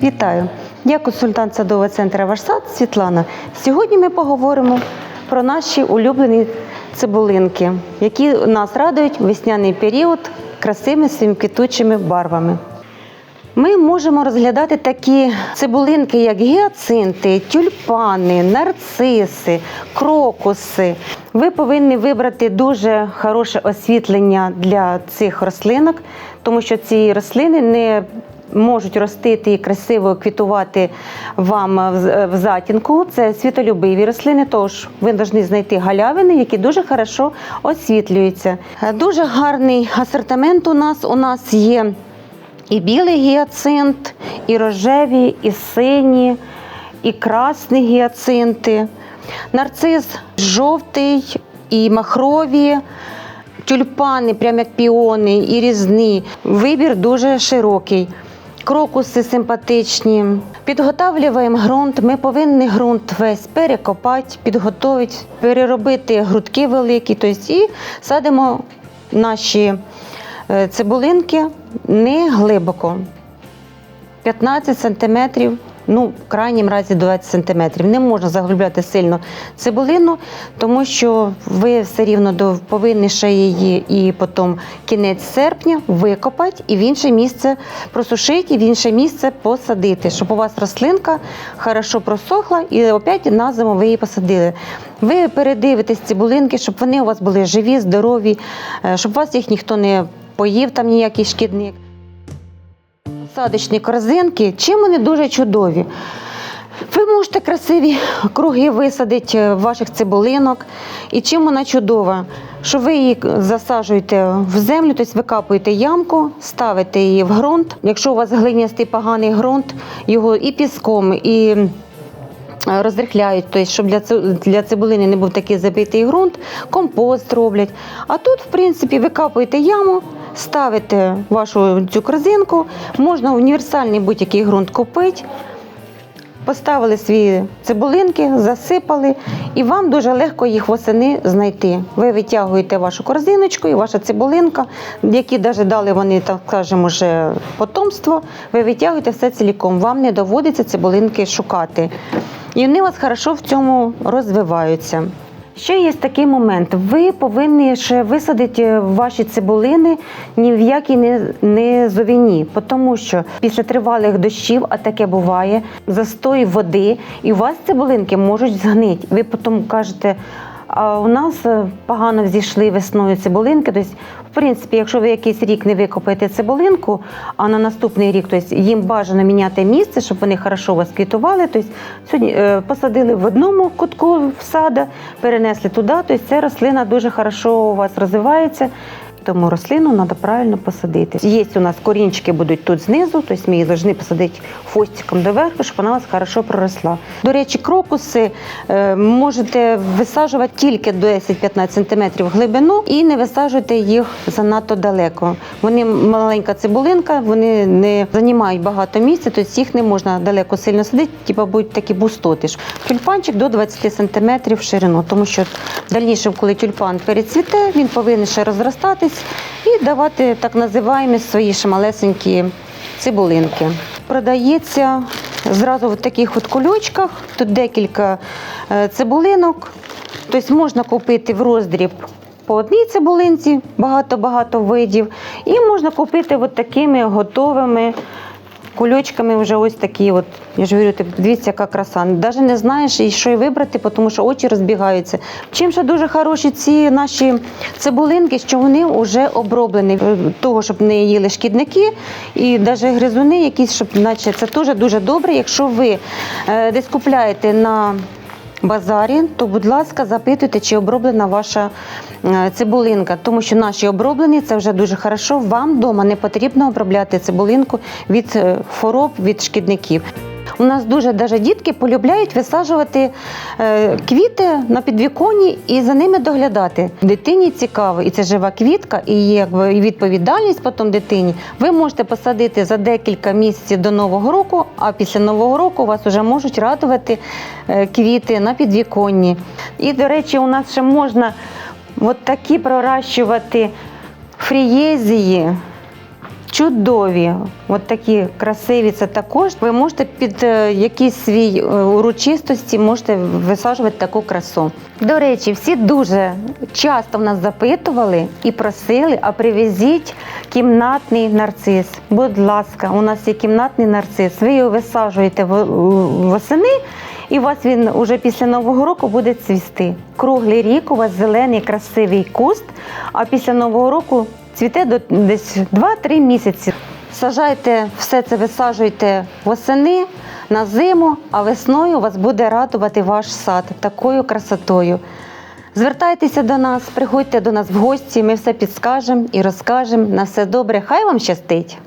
Вітаю! Я консультант садового центру «Ваш сад» Світлана. Сьогодні ми поговоримо про наші улюблені цибулинки, які нас радують в весняний період красивими своїми квітучими барвами. Ми можемо розглядати такі цибулинки, як гіацинти, тюльпани, нарциси, крокуси. Ви повинні вибрати дуже хороше освітлення для цих рослинок, тому що ці рослини не можуть ростити і красиво квітувати вам в затінку. Це світолюбиві рослини, тож ви повинні знайти галявини, які дуже хорошо освітлюються. Дуже гарний асортимент у нас. У нас є і білий гіацинт, і рожеві, і сині, і красні гіацинти, нарцис жовтий, і махрові, тюльпани, прям як піони, і різні. Вибір дуже широкий. Крокуси симпатичні. Підготавлюємо ґрунт. Ми повинні ґрунт весь перекопати, підготувати, переробити грудки великі. Тобто, і садимо наші е, цибулинки не глибоко. 15 сантиметрів, ну, в крайнім разі 20 сантиметрів. Не можна заглибляти сильно цибулину, тому що ви все рівно повинні ще її і потім кінець серпня викопати і в інше місце просушити, і в інше місце посадити, щоб у вас рослинка хорошо просохла і опять на зиму ви її посадили. Ви передивитесь цибулинки, щоб вони у вас були живі, здорові, е, щоб вас їх ніхто не поїв, там ніякий шкідник. Садочні корзинки, чим вони дуже чудові. Ви можете красиві круги висадити е, ваших цибулинок. І чим вона чудова? Що ви її засаджуєте в землю, тобто викапуєте ямку, ставите її в ґрунт. Якщо у вас глинястий поганий ґрунт, його і піском, і розрихляють, тобто, щоб для цибулини не був такий забитий ґрунт, компост роблять. А тут, в принципі, викапуєте яму, ставите вашу цю корзинку, можна універсальний будь-який ґрунт купити. Поставили свої цибулинки, засипали, і вам дуже легко їх восени знайти. Ви витягуєте вашу корзиночку і ваша цибулинка, які навіть дали вони, так скажемо, вже потомство. Ви витягуєте все ціліком. Вам не доводиться цибулинки шукати. І вони у вас хорошо в цьому розвиваються. Ще є такий момент. Ви повинні ще висадити ваші цибулини ні в якій не, не зовіні, тому що після тривалих дощів, а таке буває, застой води, і у вас цибулинки можуть згнити. Ви потім кажете. А у нас е, погано взійшли весною цибулинки. Тобто, в принципі, якщо ви якийсь рік не викопаєте цибулинку, а на наступний рік тобто, їм бажано міняти місце, щоб вони хорошо вас квітували. Тобто, сьогодні е, посадили в одному кутку в сада, перенесли туди. Тобто, ця рослина дуже хорошо у вас розвивається. Тому рослину треба правильно посадити. Є у нас корінчики будуть тут знизу, тобто ми її повинні посадити фостиком доверху, щоб вона у вас хорошо проросла. До речі, крокуси е, можете висаджувати тільки до 10-15 см глибину і не висаджуйте їх занадто далеко. Вони маленька цибулинка, вони не займають багато місця, тобто їх не можна далеко сильно садити, типу будуть такі бустоти. Тюльпанчик до 20 см в ширину, тому що в дальнішому, коли тюльпан перецвіте, він повинен ще розростатись і давати так називаємо свої шмалесенькі цибулинки. Продається зразу в таких от кульочках. Тут декілька е, цибулинок. Тобто можна купити в роздріб по одній цибулинці, багато-багато видів. І можна купити от такими готовими кульочками вже ось такі. От, я ж говорю, ти дивіться, яка краса. Навіть не знаєш, і що й вибрати, тому що очі розбігаються. Чим ще дуже хороші ці наші цибулинки, що вони вже оброблені е, того, щоб не їли шкідники і навіть гризуни якісь, щоб наче це теж дуже добре. Якщо ви е, десь купляєте на базарі, то, будь ласка, запитуйте, чи оброблена ваша е, цибулинка, тому що наші оброблені це вже дуже хорошо. Вам вдома не потрібно обробляти цибулинку від е, хвороб, від шкідників. У нас дуже даже дітки полюбляють висаджувати е, квіти на підвіконні і за ними доглядати. Дитині цікаво, і це жива квітка, і є відповідальність потім дитині. Ви можете посадити за декілька місяців до Нового року, а після Нового року вас вже можуть радувати е, квіти на підвіконні. І, до речі, у нас ще можна от такі проращувати фрієзії. Чудові, от такі красиві. Це також ви можете під е, якісь свій е, урочистості можете висаджувати таку красу. До речі, всі дуже часто в нас запитували і просили, а привезіть кімнатний нарцис. Будь ласка, у нас є кімнатний нарцис. Ви його висаджуєте восени. І у вас він уже після Нового року буде цвісти. Круглий рік у вас зелений красивий куст, а після Нового року цвіте до десь 2-3 місяці. Сажайте все це, висаджуйте восени на зиму, а весною вас буде радувати ваш сад такою красотою. Звертайтеся до нас, приходьте до нас в гості, ми все підскажемо і розкажемо. На все добре, хай вам щастить!